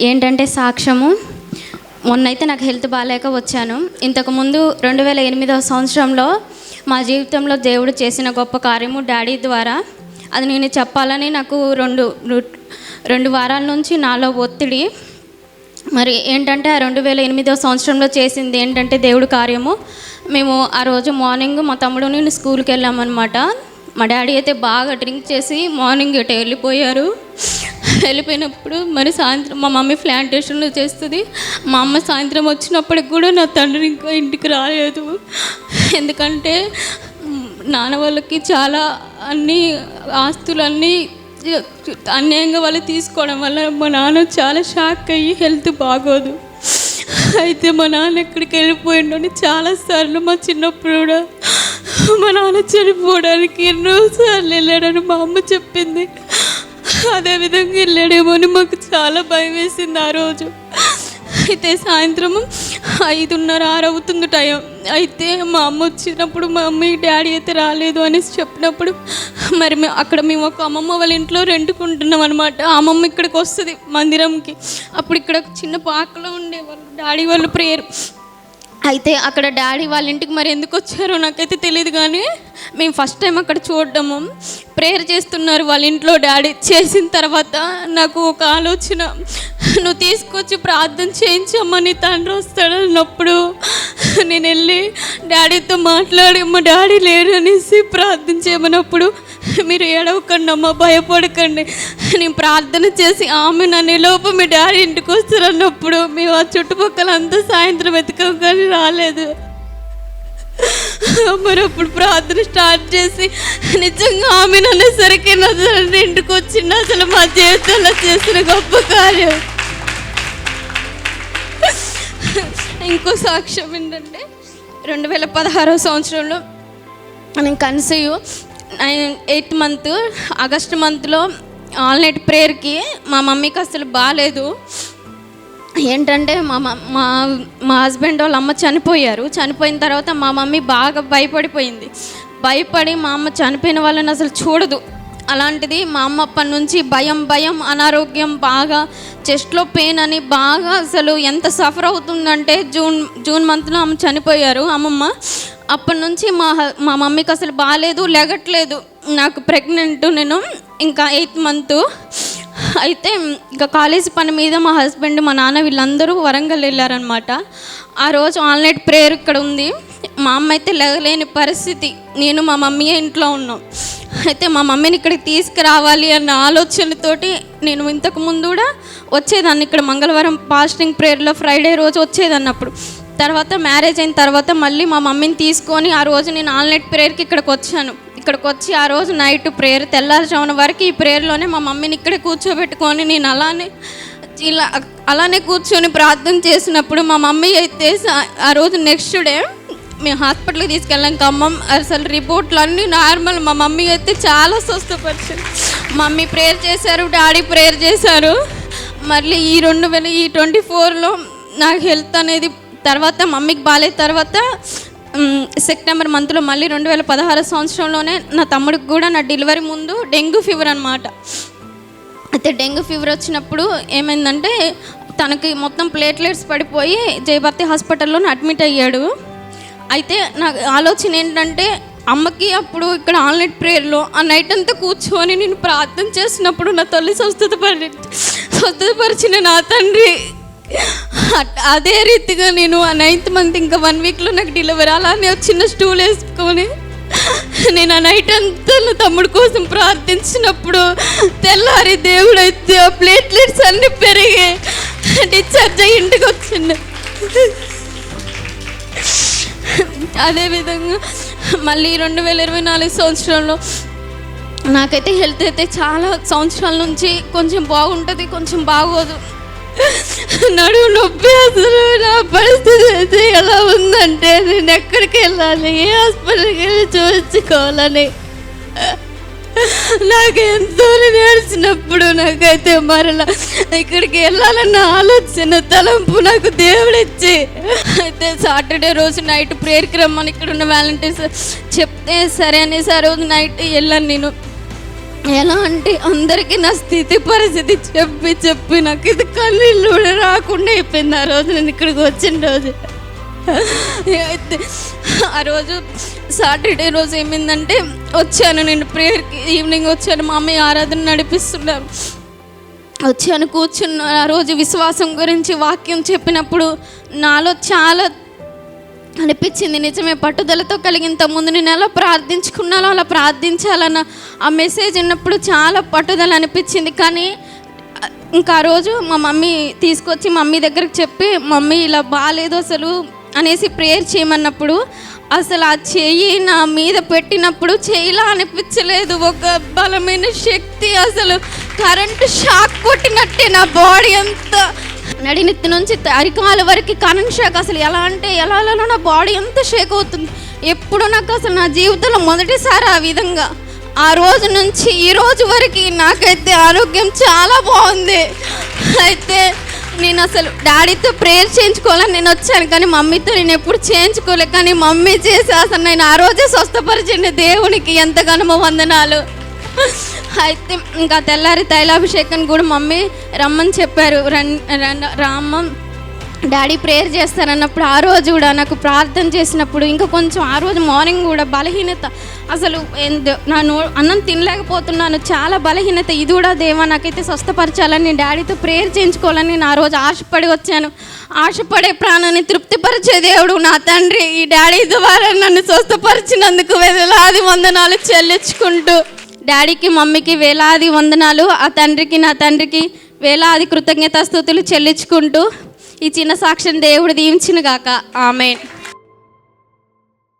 ఏంటంటే సాక్ష్యము. మొన్నైతే నాకు హెల్త్ బాగాలేక వచ్చాను. ఇంతకుముందు రెండు వేల ఎనిమిదవ సంవత్సరంలో మా జీవితంలో దేవుడు చేసిన గొప్ప కార్యము డాడీ ద్వారా. అది నేను చెప్పాలని నాకు రెండు రెండు వారాల నుంచి నాలో ఒత్తిడి. మరి ఏంటంటే ఆ రెండు వేల ఎనిమిదవ సంవత్సరంలో చేసింది ఏంటంటే దేవుడు కార్యము. మేము ఆ రోజు మార్నింగ్ మా తమ్ముడు నేను స్కూల్కి వెళ్ళామన్నమాట. మా డాడీ అయితే బాగా డ్రింక్ చేసి మార్నింగ్ ఇటు వెళ్ళిపోయారు. వెళ్ళిపోయినప్పుడు మరి సాయంత్రం మా మమ్మీ ప్లాంటేషన్లో చేస్తుంది. మా అమ్మ సాయంత్రం వచ్చినప్పటికి కూడా నా తండ్రి ఇంకా ఇంటికి రాలేదు. ఎందుకంటే నాన్న వాళ్ళకి చాలా అన్ని ఆస్తులన్నీ అన్యాయంగా వాళ్ళు తీసుకోవడం వల్ల మా నాన్న చాలా షాక్ అయ్యి హెల్త్ బాగోదు. అయితే మా నాన్న ఎక్కడికి వెళ్ళిపోయిండని చాలాసార్లు మా చిన్నప్పుడు కూడా మా నాన్న చనిపోవడానికి ఎన్నోసార్లు వెళ్ళాడని మా అమ్మ చెప్పింది. అదే విధంగా వెళ్ళాడేమో అని మాకు చాలా భయం వేసింది ఆ రోజు. అయితే సాయంత్రం ఐదున్నర ఆరు అవుతుంది టైం. అయితే మా అమ్మ వచ్చినప్పుడు మా మమ్మీ డాడీ అయితే రాలేదు అనేసి చెప్పినప్పుడు మరి మేము అక్కడ మేము ఒక అమ్మమ్మ వాళ్ళ ఇంట్లో రెండుకుంటున్నాం అనమాట అమ్మమ్మ ఇక్కడికి వస్తుంది మందిరంకి. అప్పుడు ఇక్కడ ఒక చిన్న పాకలో ఉండేవాళ్ళు. డాడీ వాళ్ళు ప్రేయర్ అయితే అక్కడ డాడీ వాళ్ళ ఇంటికి మరి ఎందుకు వచ్చారో నాకైతే తెలియదు కానీ మేము ఫస్ట్ టైం అక్కడ చూడడము. ప్రేయర్ చేస్తున్నారు వాళ్ళ ఇంట్లో డాడీ. చేసిన తర్వాత నాకు ఒక ఆలోచన. నువ్వు తీసుకొచ్చి ప్రార్థన చేయించమ్మా నీ తండ్రి వస్తాడన్నప్పుడు నేను వెళ్ళి డాడీతో మాట్లాడి మా డాడీ లేరు అనేసి ప్రార్థన చేయమన్నప్పుడు మీరు ఏడవకండి అమ్మ భయపడకండి. నేను ప్రార్థన చేసి ఆమె నన్ను లోపు మీ డాడీ ఇంటికి వస్తారన్నప్పుడు మేము ఆ చుట్టుపక్కల అంతా సాయంత్రం వెతకం కానీ రాలేదు. మరి అప్పుడు ప్రార్థన స్టార్ట్ చేసి నిజంగా ఆమె అనేసరికి నా ఇంటికి వచ్చింది. అసలు మా జీవితంలో చేసిన గొప్ప కార్యం. ఇంకో సాక్ష్యం ఏంటంటే రెండు వేల పదహారో సంవత్సరంలో నేను conceive nine eighth month August మంత్లో ఆల్ నైట్ ప్రేయర్కి మా మమ్మీకి అసలు బాగాలేదు ఏంటంటే మా మా మా హస్బెండ్ వాళ్ళ అమ్మ చనిపోయారు. చనిపోయిన తర్వాత మా మమ్మీ బాగా భయపడిపోయింది. భయపడి మా అమ్మ చనిపోయిన వాళ్ళని అసలు చూడదు. అలాంటిది మా అమ్మ అప్పటి నుంచి భయం భయం అనారోగ్యం బాగా చెస్ట్లో పెయిన్ అని బాగా అసలు ఎంత సఫర్ అవుతుందంటే జూన్ జూన్ మంత్లో ఆమె చనిపోయారు. అమ్మమ్మ అప్పటి నుంచి మా హ- మా మమ్మీకి అసలు బాగాలేదు లెగట్లేదు. నాకు ప్రెగ్నెంట్ నేను ఇంకా ఎయిత్ మంత్ అయితే ఇంకా కాలేజ్ పని మీద మా హస్బెండ్ మా నాన్న వీళ్ళందరూ వరంగల్ వెళ్ళారనమాట ఆ రోజు ఆన్లైన్ ప్రేయర్ ఇక్కడ ఉంది. మా అమ్మ అయితే లేగలేని పరిస్థితి. నేను మా మమ్మీ ఇంట్లో ఉన్నాం. అయితే మా మమ్మీని ఇక్కడికి తీసుకురావాలి అన్న ఆలోచనతోటి నేను ఇంతకు ముందు కూడా వచ్చేదాన్ని. ఇక్కడ మంగళవారం ఫాస్టింగ్ ప్రేయర్లో ఫ్రైడే రోజు వచ్చేదాన్ని అప్పుడు. తర్వాత మ్యారేజ్ అయిన తర్వాత మళ్ళీ మా మమ్మీని తీసుకొని ఆ రోజు నేను ఆన్లైన్ ప్రేయర్కి ఇక్కడికి వచ్చాను. ఇక్కడికి వచ్చి ఆ రోజు నైట్ ప్రేయర్ తెల్లారుజామున వరకు ఈ ప్రేయర్లోనే మా మమ్మీని ఇక్కడే కూర్చోబెట్టుకొని నేను అలానే ఇలా అలానే కూర్చొని ప్రార్థన చేసినప్పుడు మా మమ్మీ అయితే ఆ రోజు నెక్స్ట్ డే మేము హాస్పిటల్కి తీసుకెళ్ళాం ఖమ్మం. అసలు రిపోర్ట్లు అన్నీ నార్మల్. మా మమ్మీ అయితే చాలా స్వస్థపరిచింది. మమ్మీ ప్రేయర్ చేశారు డాడీ ప్రేయర్ చేశారు. మళ్ళీ ఈ రెండు వేల ఈ ట్వంటీ ఫోర్లో నాకు హెల్త్ అనేది తర్వాత మమ్మీకి బాగాలేదు తర్వాత సెప్టెంబర్ మంత్లో మళ్ళీ రెండు వేల పదహారు సంవత్సరంలోనే నా తమ్ముడికి కూడా నా డెలివరీ ముందు డెంగ్యూ ఫీవర్ అనమాట అయితే డెంగ్యూ ఫీవర్ వచ్చినప్పుడు ఏమైందంటే తనకి మొత్తం ప్లేట్లెట్స్ పడిపోయి జయభర్తి హాస్పిటల్లో అడ్మిట్ అయ్యాడు. అయితే నా ఆలోచన ఏంటంటే అమ్మకి అప్పుడు ఇక్కడ ఆన్లైన్ ప్రేయర్లో ఆ నైట్ అంతా కూర్చొని నేను ప్రార్థన చేసినప్పుడు నా తల్లి స్వస్థతపరి స్వస్థతపరిచిన నా తండ్రి అదే రీతిగా నేను ఆ నైన్త్ మంత్ ఇంకా వన్ వీక్లో నాకు డెలివరీ అలానే చిన్న స్టూల్ వేసుకొని నేను ఆ నైట్ అంతా నా తమ్ముడు కోసం ప్రార్థించినప్పుడు తెల్లారి దేవుడు అయితే ఆ ప్లేట్లెట్స్ అన్నీ పెరిగి డిశ్చార్జ్ అయ్యి ఇంటికి వచ్చిండు. అదేవిధంగా మళ్ళీ రెండు వేల ఇరవై నాలుగు సంవత్సరంలో నాకైతే హెల్త్ అయితే చాలా సంవత్సరాల నుంచి కొంచెం బాగుంటుంది కొంచెం బాగోదు. నడువు నొప్పి అసలు నా పరిస్థితి అయితే ఎలా ఉందంటే నేను ఎక్కడికి వెళ్ళాలి ఏ హాస్పిటల్కి వెళ్ళి చూపించుకోవాలని. నాకు ఎంతో నేర్చినప్పుడు నాకైతే మరలా ఇక్కడికి వెళ్ళాలన్న ఆలోచన తలంపు నాకు దేవుడిచ్చి. అయితే సాటర్డే రోజు నైట్ ప్రేయర్కి రమ్మని ఇక్కడ ఉన్న వాలంటీర్స్ చెప్తే సరే అనేసి ఆ రోజు నైట్ వెళ్ళాను నేను. ఎలా అంటే అందరికీ నా స్థితి పరిస్థితి చెప్పి చెప్పి నాకు ఇది కళ్ళు కూడా రాకుండా అయిపోయింది ఆ రోజు నేను ఇక్కడికి వచ్చిన రోజు. అయితే ఆ రోజు సాటర్డే రోజు ఏమైందంటే వచ్చాను నేను ప్రేయర్కి ఈవినింగ్ వచ్చాను మా అమ్మాయి ఆరాధన నడిపిస్తున్నాను వచ్చాను కూర్చున్న ఆ రోజు విశ్వాసం గురించి వాక్యం చెప్పినప్పుడు నాలో చాలా అనిపించింది. నిజమే పట్టుదలతో కలిగినంత ముందు నేను ఎలా ప్రార్థించుకున్నానో అలా ప్రార్థించాలన్న ఆ మెసేజ్ విన్నప్పుడు చాలా పట్టుదల అనిపించింది. కానీ ఇంకా ఆ రోజు మా మమ్మీ తీసుకొచ్చి మమ్మీ దగ్గరికి చెప్పి మమ్మీ ఇలా బాగాలేదు అసలు అనేసి ప్రేయర్ చేయమన్నప్పుడు అసలు ఆ చెయ్యి నా మీద పెట్టినప్పుడు చెయ్యిలా అనిపించలేదు. ఒక బలమైన శక్తి అసలు. కరెంటు షాక్ కొట్టినట్టే నా బాడీ అంతా. నడినెత్తి నుంచి అరికాల వరకు కరెంట్ షాక్ అసలు ఎలా అంటే ఎలా ఎలా నా బాడీ ఎంత షేక్ అవుతుంది? ఎప్పుడు నాకు అసలు నా జీవితంలో మొదటిసారి ఆ విధంగా ఆ రోజు నుంచి ఈ రోజు వరకు నాకైతే ఆరోగ్యం చాలా బాగుంది. అయితే నేను అసలు డాడీతో ప్రేయర్ చేయించుకోవాలని నేను వచ్చాను కానీ మమ్మీతో నేను ఎప్పుడు చేయించుకోలే కానీ మమ్మీ చేసి అసలు నేను ఆ రోజే స్వస్థపరిచిన దేవునికి ఎంతగానో వందనాలు. అయితే ఇంకా తెల్లారి తైలాభిషేకం కూడా మమ్మీ రమ్మని చెప్పారు. రన్ రన్ రామ్మ డాడీ ప్రేయర్ చేస్తారన్నప్పుడు ఆ రోజు కూడా నాకు ప్రార్థన చేసినప్పుడు ఇంకా కొంచెం ఆ రోజు మార్నింగ్ కూడా బలహీనత అసలు నా నో అన్నం తినలేకపోతున్నాను. చాలా బలహీనత. ఇది కూడా దేవా నాకైతే స్వస్థపరచాలని నేను డాడీతో ప్రేయర్ చేయించుకోవాలని నేను ఆ రోజు ఆశపడి వచ్చాను. ఆశపడే ప్రాణాన్ని తృప్తిపరిచే దేవుడు నా తండ్రి. ఈ డాడీ ద్వారా నన్ను స్వస్థపరిచినందుకు వేలాది వందనాలు చెల్లించుకుంటూ డాడీకి మమ్మీకి వేలాది వందనాలు. ఆ తండ్రికి నా తండ్రికి వేలాది కృతజ్ఞతాస్థుతులు చెల్లించుకుంటూ ఈ చిన్న సాక్ష్యం దేవుడు దీవించిన గాక ఆమె